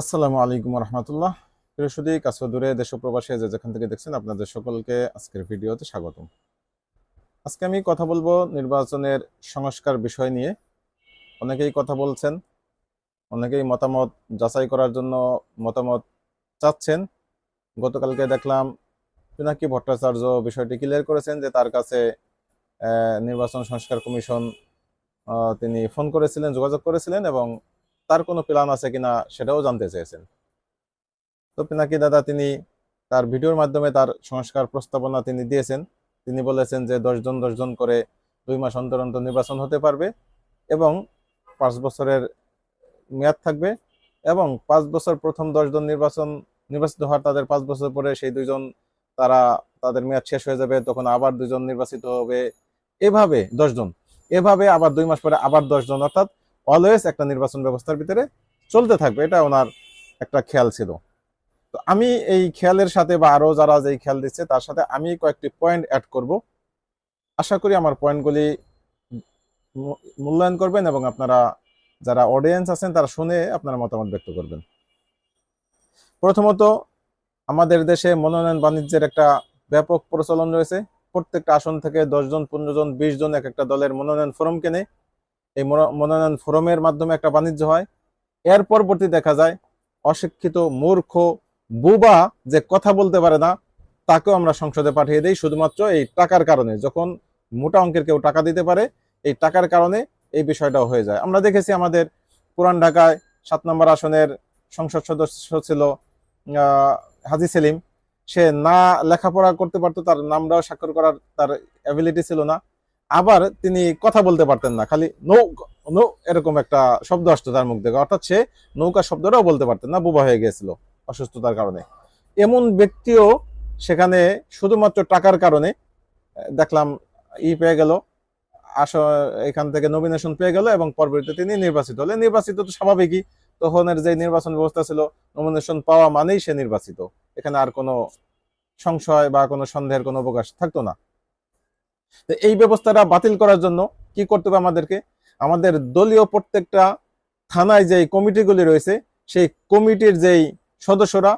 আসসালামু আলাইকুম রহমতুল্লাহ। বৃহস্পতি কাছে দূরে দেশ ও প্রবাসে যে যেখান থেকে দেখছেন আপনাদের সকলকে আজকের ভিডিওতে স্বাগতম। আজকে আমি কথা বলব নির্বাচনের সংস্কার বিষয় নিয়ে। অনেকেই কথা বলছেন, অনেকেই মতামত যাচাই করার জন্য মতামত চাচ্ছেন। গতকালকে দেখলাম পিনাকি ভট্টাচার্য বিষয়টি ক্লিয়ার করেছেন যে তার কাছে নির্বাচন সংস্কার কমিশন তিনি ফোন করেছিলেন, যোগাযোগ করেছিলেন এবং তার কোনো প্ল্যান আছে কিনা সেটাও জানতে চেয়েছেন। তো পিনাকি দাদা তিনি তার ভিডিওর মাধ্যমে তার সংস্কার প্রস্তাবনা তিনি দিয়েছেন। তিনি বলেছেন যে দশজন দশজন করে দুই মাস অন্তর অন্তর নির্বাচন হতে পারবে এবং পাঁচ বছরের মেয়াদ থাকবে এবং পাঁচ বছর প্রথম দশজন নির্বাচন, নির্বাচিত হওয়ার তাদের পাঁচ বছর পরে সেই দুইজন তারা, তাদের মেয়াদ শেষ হয়ে যাবে, তখন আবার দুজন নির্বাচিত হবে। এভাবে দশজন এভাবে আবার দুই মাস পরে আবার দশজন অর্থাৎ অলওয়েজ একটা নির্বাচন ব্যবস্থার ভিতরে চলতে থাকবে, এটা ওনার একটা খেয়াল ছিল। তো আমি এই খেয়ালের সাথে বা আরও যারা যেই খেয়াল দিচ্ছে, তার সাথে আমি কয়েকটি পয়েন্ট অ্যাড করব। আশা করি আমার পয়েন্টগুলি মূল্যায়ন করবেন এবং আপনারা যারা অডিয়েন্স আছেন, তারা শুনে আপনারা মতামত ব্যক্ত করবেন। প্রথমত, আমাদের দেশে মনোনয়ন বাণিজ্যের একটা ব্যাপক প্রচলন রয়েছে। প্রত্যেকটা আসন থেকে দশজন পনেরো জন, বিশ জন এক একটা দলের মনোনয়ন ফরম কেনে এই মনো- মনোনয়ন ফোরামের মাধ্যমে একটা বাণিজ্য হয়। এর পরবর্তী দেখা যায়, অশিক্ষিত, মূর্খ, বুবা যে কথা বলতে পারে না, তাকেও আমরা সংসদে পাঠিয়ে দিই শুধুমাত্র এই টাকার কারণে। যখন মোটা অঙ্কের কেউ টাকা দিতে পারে, এই টাকার কারণে এই বিষয়টাও হয়ে যায়। আমরা দেখেছি আমাদের পুরান ঢাকায় সাত নম্বর আসনের সংসদ সদস্য ছিল হাজি সেলিম। সে না লেখাপড়া করতে পারতো, তার নামটাও স্বাক্ষর করার তার অ্যাবিলিটি ছিল না। আবার তিনি কথা বলতে পারতেন না, খালি নৌ নৌ এরকম একটা শব্দ আসতো তার মুখ থেকে। অর্থাৎ সে নৌকা শব্দটাও বলতে পারতেন না, বোবা হয়ে গিয়েছিল অসুস্থতার কারণে। এমন ব্যক্তিও সেখানে শুধুমাত্র টাকার কারণে দেখলাম ই পেয়ে গেল, আস, এখান থেকে নমিনেশন পেয়ে গেল এবং পরবর্তীতে তিনি নির্বাচিত হলেন। নির্বাচিত তো স্বাভাবিকই, তখনের যে নির্বাচন ব্যবস্থা ছিল নমিনেশন পাওয়া মানেই সে নির্বাচিত। এখানে আর কোনো সংশয় বা কোনো সন্দেহের কোনো অবকাশ থাকতো না। এই ব্যবস্থাটা বাতিল করার জন্য কি করতে হবে আমাদেরকে? আমাদের দলীয় প্রত্যেকটা থানায় যে কমিটিগুলি রয়েছে, সেই কমিটির যেই সদস্যরা,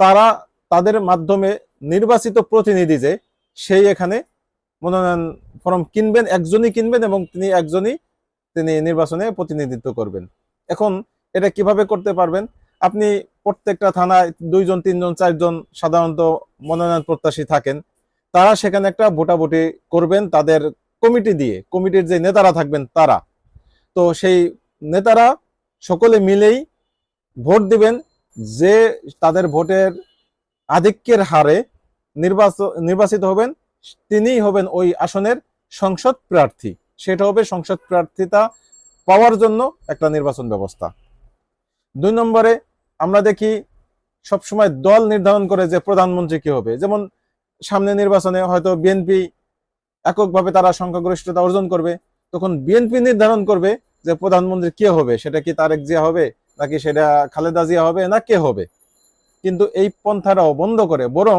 তারা তাদের মাধ্যমে নির্বাচিত প্রতিনিধি যে, সেই এখানে মনোনয়ন ফর্ম কিনবেন, একজনই কিনবেন এবং তিনি একজনই তিনি নির্বাচনে প্রতিনিধিত্ব করবেন। এখন এটা কীভাবে করতে পারবেন? আপনি প্রত্যেকটা থানায় দুইজন, তিনজন, চারজন সাধারণত মনোনয়ন প্রত্যাশী থাকেন। তারা সেখানে একটা ভোটাভুটি করবেন তাদের কমিটি দিয়ে, কমিটির যে নেতারা থাকবেন তারা। তো সেই নেতারা সকলে মিলেই ভোট দিবেন, যে তাদের ভোটের আধিক্যের হারে নির্বাচন নির্বাচিত হবেন, তিনিই হবেন ওই আসনের সংসদ প্রার্থী। সেটা হবে সংসদ প্রার্থিতা পাওয়ার জন্য একটা নির্বাচন ব্যবস্থা। দুই নম্বরে আমরা দেখি সবসময় দল নির্ধারণ করে যে প্রধানমন্ত্রী কি হবে। যেমন সামনে নির্বাচনে হয়তো বিএনপি এককভাবে তারা সংখ্যাগরিষ্ঠতা অর্জন করবে, তখন বিএনপি নির্ধারণ করবে যে প্রধানমন্ত্রী কে হবে, সেটা কি তারেক জিয়া হবে, নাকি সেটা খালেদা জিয়া হবে, না কে হবে। কিন্তু এই পন্থাটাও বন্ধ করে, বরং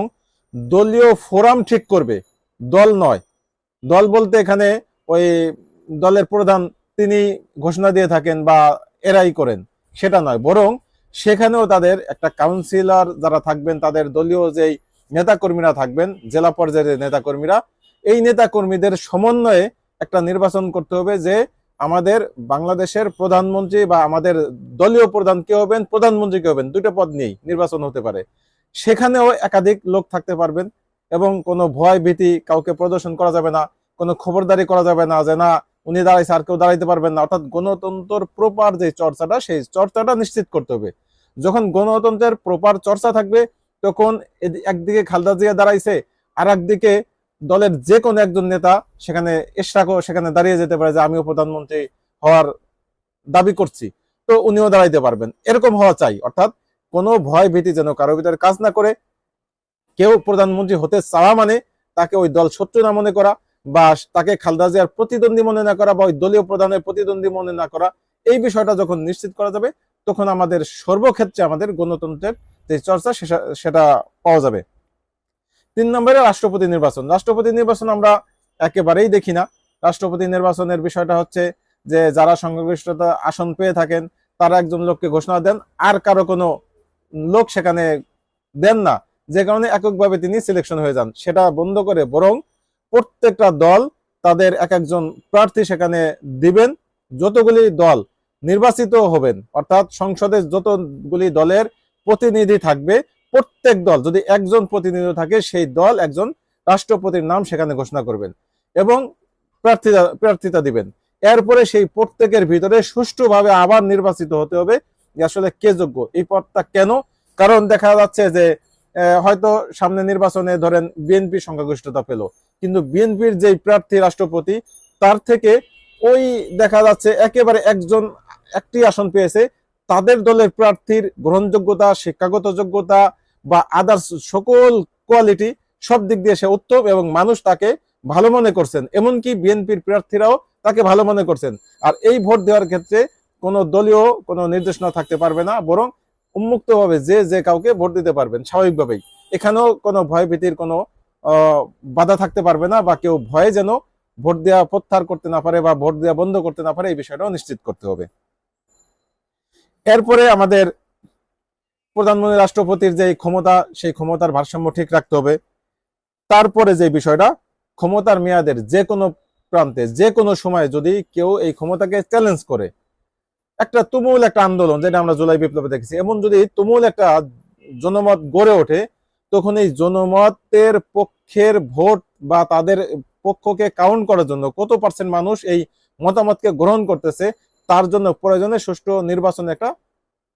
দলীয় ফোরাম ঠিক করবে, দল নয়। দল বলতে এখানে ওই দলের প্রধান তিনি ঘোষণা দিয়ে থাকেন বা এরাই করেন, সেটা নয়। বরং সেখানেও তাদের একটা কাউন্সিলর যারা থাকবেন, তাদের দলীয় যেই নেতাকর্মীরা থাকবেন, জেলা পর্যায়ের নেতাকর্মীরা। এই নেতাকর্মীদের সমন্বয়ে একটা নির্বাচন করতে হবে যে আমাদের বাংলাদেশের প্রধানমন্ত্রী বা আমাদের দলীয় প্রধান কে হবেন, প্রধানমন্ত্রী কে হবেন, দুটো পদ নিয়েই নির্বাচন হতে পারে। সেখানেও একাধিক লোক থাকতে পারবেন এবং কোনো ভয় ভীতি কাউকে প্রদর্শন করা যাবে না, কোনো খবরদারি করা যাবে না যে না, উনি দাঁড়াইছে আর কেউ দাঁড়াইতে পারবেন না। অর্থাৎ গণতন্ত্র প্রপার যে চর্চাটা, সেই চর্চাটা নিশ্চিত করতে হবে। যখন গণতন্ত্রের প্রপার চর্চা থাকবে তখন একদিকে খালদা জিয়া দাঁড়াইছে আর একদিকে দলের যে কোনো একজন নেতা সেখানে এশরাকও সেখানে দাঁড়িয়ে যেতে পারে যে আমিও প্রধানমন্ত্রী হওয়ার দাবি করছি। তো উনিও দাঁড়াইতে পারবেন। এরকম হওয়া চাই, অর্থাৎ কোনো ভয় ভীতি যেন কারও ভিতরে কাজ না করে। কেউ প্রধানমন্ত্রী হতে চাওয়া মানে তাকে ওই দল শত্রু না মনে করা বা তাকে খালদা জিয়ার প্রতিদ্বন্দ্বী মনে না করা বা ওই দলীয় প্রধানের প্রতিদ্বন্দ্বী মনে না করা। এই বিষয়টা যখন নিশ্চিত করা যাবে, তখন আমাদের সর্বক্ষেত্রে আমাদের গণতন্ত্রের যে চর্চা, সেটা- পাওয়া যাবে। তিন নম্বরে রাষ্ট্রপতি নির্বাচন। রাষ্ট্রপতি নির্বাচন আমরা একেবারেই দেখি না। রাষ্ট্রপতি নির্বাচনের বিষয়টা হচ্ছে যে, যারা সংখ্যাগরিষ্ঠতা আসন পেয়ে থাকেন, তারা একজন লোককে ঘোষণা দেন। আর কারও কোনো লোক সেখানে দেন না। যে কারণে এককভাবে তিনি সিলেকশন হয়ে যান। সেটা বন্ধ করে বরং প্রত্যেকটা দল তাদের এক একজন প্রার্থী সেখানে দিবেন। যতগুলি দল নির্বাচিত হবেন, অর্থাৎ সংসদে যতগুলি দলের প্রতিনিধি থাকবে। প্রত্যেক দল, যদি একজন প্রতিনিধি থাকে, সেই দল একজন রাষ্ট্রপতির নাম সেখানে ঘোষণা করবেন এবং প্রার্থিতা প্রার্থিতা দিবেন। এরপরে সেই প্রত্যেকের ভিতরে সুষ্ঠুভাবে আবার নির্বাচিত হতে হবে। যে আসলে কে যোগ্য, এই পদটা কেন? কারণ দেখা যাচ্ছে যে হয়তো সামনে নির্বাচনে ধরেন বিএনপি সংখ্যাগরিষ্ঠতা পেল, কিন্তু বিএনপির যেই প্রার্থী রাষ্ট্রপতি, তার থেকে ওই দেখা যাচ্ছে একেবারে একজন, একটি আসন পেয়েছে তাদের দলের প্রার্থীর গ্রহণযোগ্যতা, শিক্ষাগত যোগ্যতা বা আদার্স সকল কোয়ালিটি সব দিক দিয়ে সে উত্তম এবং মানুষ তাকে ভালো মনে করছেন। এমনকি বিএনপির প্রার্থীরাও তাকে ভালো মনে করছেন। আর এই ভোট দেওয়ার ক্ষেত্রে কোনো দলীয় কোনো নির্দেশনা থাকতে পারবে না, বরং উন্মুক্তভাবে যে যে কাউকে ভোট দিতে পারবেন, স্বাভাবিকভাবেই। এখানেও কোনো ভয় ভীতির কোনো বাধা থাকতে পারবে না বা কেউ ভয়ে যেন ভোট দেওয়া প্রত্যাহার করতে না পারে বা ভোট দেওয়া বন্ধ করতে না পারে, এই বিষয়টাও নিশ্চিত করতে হবে। এরপরে আমাদের প্রধানমন্ত্রী রাষ্ট্রপতির যে ক্ষমতা, সেই ক্ষমতার ভারসাম্য ঠিক রাখতে হবে। তারপরে যে বিষয়টা, ক্ষমতার মেয়াদের যে কোনো প্রান্তে যে কোনো সময় যদি কেউ এই ক্ষমতাকে চ্যালেঞ্জ করে, একটা তুমুল একটা আন্দোলন, যেটা আমরা জুলাই বিপ্লবে দেখেছি, এমন যদি তুমুল একটা জনমত গড়ে ওঠে, তখন এই জনমতের পক্ষের ভোট বা তাদের পক্ষকে কাউন্ট করার জন্য কত পার্সেন্ট মানুষ এই মতামতকে গ্রহণ করতেছে তার জন্য প্রয়োজনে সুষ্ঠু নির্বাচনের একটা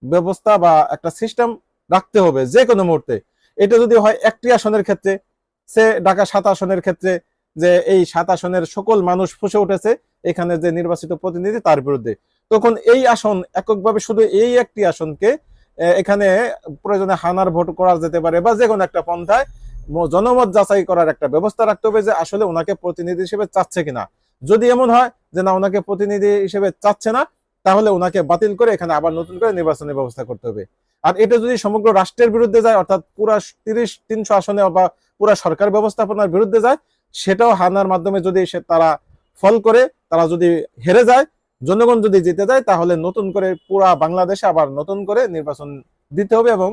ব্যবস্থা বা একটা সিস্টেম রাখতে হবে যে কোনো মুহূর্তে। এটা যদি হয় একটি আসনের ক্ষেত্রে, সে ঢাকা সাত আসনের ক্ষেত্রে, যে এই সাত আসনের সকল মানুষ ফুসে উঠেছে, এখানে যে নির্বাচিত প্রতিনিধি তার বিরুদ্ধে। তখন এই আসন এককভাবে শুধু এই একটি আসনকে এখানে প্রয়োজনে হানার ভোট করা যেতে পারে বা যে কোনো একটা পন্থায় জনমত যাচাই করার একটা ব্যবস্থা রাখতে হবে যে আসলে ওনাকে প্রতিনিধি হিসেবে চাচ্ছে কিনা। যদি এমন হয় যে না, ওনাকে প্রতিনিধি হিসেবে চাচ্ছে না, তাহলে ওনাকে বাতিল করে এখানে আবার নতুন করে নির্বাচনের ব্যবস্থা করতে হবে। আর এটা যদি সমগ্র রাষ্ট্রের বিরুদ্ধে যায়, অর্থাৎ পুরা তিরিশ, তিনশো আসনে বা পুরা সরকার ব্যবস্থাপনার বিরুদ্ধে যায়, সেটাও হানার মাধ্যমে যদি সে তারা ফল করে, তারা যদি হেরে যায়, জনগণ যদি জিতে যায়, তাহলে নতুন করে পুরা বাংলাদেশে আবার নতুন করে নির্বাচন দিতে হবে এবং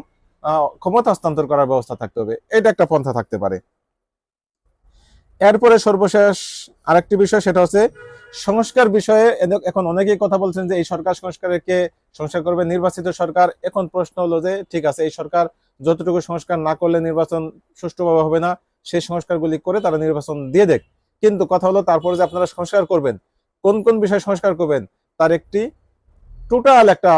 ক্ষমতা হস্তান্তর করার ব্যবস্থা থাকতে হবে। এটা একটা পন্থা থাকতে পারে। এরপরে সর্বশেষ আরেকটি বিষয়, সেটা হচ্ছে সংস্কার বিষয়ে এখন অনেকেই কথা বলছেন যে এই সরকার সংস্কারের কে সংস্কার করবে? নির্বাচিত সরকার। এখন প্রশ্ন হলো যে, ঠিক আছে, এই সরকার যতটুকু সংস্কার না করলে নির্বাচন সুষ্ঠুভাবে হবে না, সেই সংস্কারগুলি করে তারা নির্বাচন দিয়ে দেখ। কিন্তু কথা হলো তারপরে যে আপনারা সংস্কার করবেন, কোন কোন বিষয় সংস্কার করবেন, তার একটি টোটাল একটা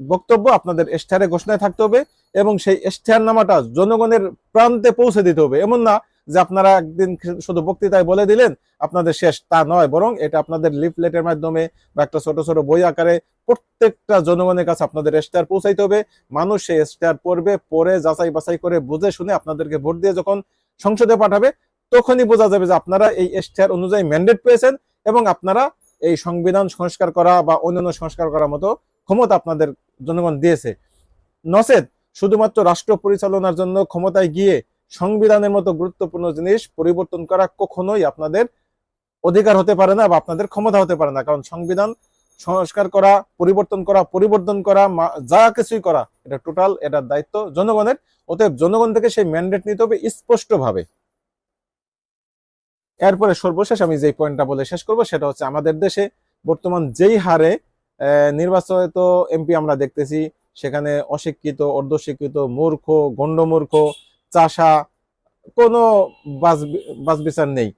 বক্তব্য আপনাদের ইশতেহারে ঘোষণায় থাকতে হবে এবং সেই ইশতেহার নামাটা জনগণের প্রান্তে পৌঁছে দিতে হবে। এমন না যে আপনারা একদিন শুধু বক্তৃতায় বলে দিলেন, আপনাদের শেষ তা নয়, বরং এটা আপনাদের লিফলেটের মাধ্যমে বা একটা ছোট ছোট বই আকারে প্রত্যেকটা জনগণের কাছে আপনাদের ইশতেহার পৌঁছাইতে হবে। মানুষ সেই ইশতেহার পড়বে, পড়ে, যাচাই বাছাই করে, বুঝে শুনে আপনাদেরকে ভোট দিয়ে যখন সংসদে পাঠাবে, তখনই বোঝা যাবে যে আপনারা এই ইশতেহার অনুযায়ী ম্যান্ডেট পেয়েছেন এবং আপনারা এই সংবিধান সংস্কার করা বা অন্যান্য সংস্কার করার মতো ক্ষমতা আপনাদের জনগণ দিয়েছে। নচেত শুধুমাত্র রাষ্ট্র পরিচালনার জন্য ক্ষমতায় গিয়ে সংবিধানের মতো গুরুত্বপূর্ণ জিনিস পরিবর্তন করা কখনোই আপনাদের অধিকার হতে পারে না বা আপনাদের ক্ষমতা হতে পারে না। কারণ সংবিধান সংস্কার করা, পরিবর্তন করা পরিবর্তন করা যা কিছুই করা, এটা টোটাল এটার দায়িত্ব জনগণের। অতএব জনগণ থেকে সেই ম্যান্ডেট নিতে হবে স্পষ্টভাবে। এরপরে সর্বশেষ আমি যেই পয়েন্টটা বলে শেষ করব, সেটা হচ্ছে আমাদের দেশে বর্তমান যেই হারে নির্বাচিত এমপি আমরা দেখতেছি, সেখানে অশিক্ষিত, অর্ধশিক্ষিত, মূর্খ গণ্ডমূর্খ চাষা, কোনো বাস বাস বিচার নেই।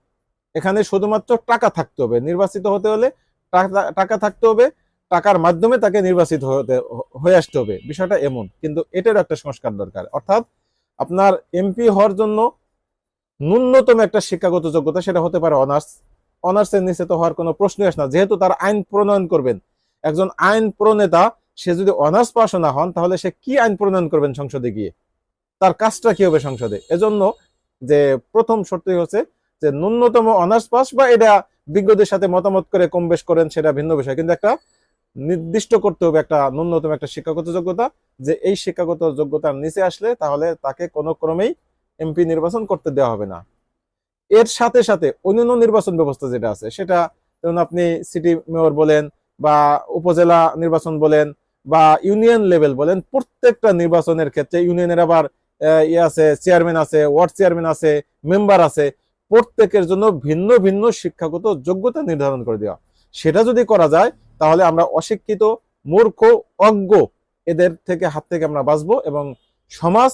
এখানে শুধুমাত্র টাকা থাকতে হবে। নির্বাচিত হতে হলে টাকা- থাকতে হবে, টাকার মাধ্যমে তাকে নির্বাচিত হতে, হয়ে আসতে হবে। বিষয়টা এমন, কিন্তু এটারও একটা সংস্কার দরকার। অর্থাৎ আপনার এমপি হওয়ার জন্য ন্যূনতম একটা শিক্ষাগত যোগ্যতা, সেটা হতে পারে অনার্স। অনার্সের নিচে তো হওয়ার কোনো প্রশ্নই আসে না। যেহেতু তার আইন প্রণয়ন করবেন, একজন আইন প্রণেতা, সে যদি অনার্স পাশ না হন, তাহলে সে কি আইন প্রণয়ন করবেন সংসদে গিয়ে? তার কাজটা কি হবে সংসদে? এজন্য যে প্রথম শর্তই হচ্ছে যে ন্যূনতম অনার্স পাস বা এটা বিজ্ঞদের সাথে মতামত করে কম বেশ করেন সেটা ভিন্ন বিষয়। কিন্তু একটা নির্দিষ্ট করতে হবে একটা ন্যূনতম একটা শিক্ষাগত যোগ্যতা, যে এই শিক্ষাগত যোগ্যতার নিচে আসলে তাহলে তাকে কোনো ক্রমেই এমপি নির্বাচন করতে দেওয়া হবে না। এর সাথে সাথে অন্যান্য নির্বাচন ব্যবস্থা যেটা আছে, সেটা যেমন আপনি সিটি মেয়র বলেন বা উপজেলা নির্বাচন বলেন বা ইউনিয়ন লেভেল বলেন, প্রত্যেকটা নির্বাচনের ক্ষেত্রে ইউনিয়নের আবার ইয়ে আছে চেয়ারম্যান আছে ওয়ার্ড চেয়ারম্যান আছে মেম্বার আছে, প্রত্যেকের জন্য ভিন্ন ভিন্ন শিক্ষাগত যোগ্যতা নির্ধারণ করে দেওয়া। সেটা যদি করা যায়, তাহলে আমরা অশিক্ষিত, মূর্খ, অজ্ঞ এদের থেকে হাত থেকে আমরা বাঁচবো এবং সমাজ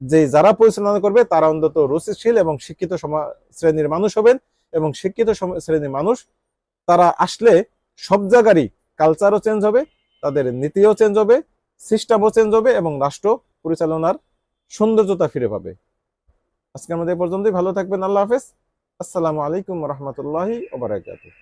যে যারা পরিচালনা করবে, তারা অন্তত রুচিশীল এবং শিক্ষিত শ্রেণির মানুষ হবেন এবং শিক্ষিত শ্রেণির মানুষ, তারা আসলে সব জায়গারই কালচারও চেঞ্জ হবে, তাদের নীতিও চেঞ্জ হবে সিস্টেমও চেঞ্জ হবে এবং রাষ্ট্র পরিচালনার সৌন্দর্যতা ফিরে পাবে। আজকে আমাদের পর্যন্তই। ভালো থাকবেন। আল্লাহ হাফেজ। আসসালামু আলাইকুম রহমতুল্লাহি ওবরাকাতুহ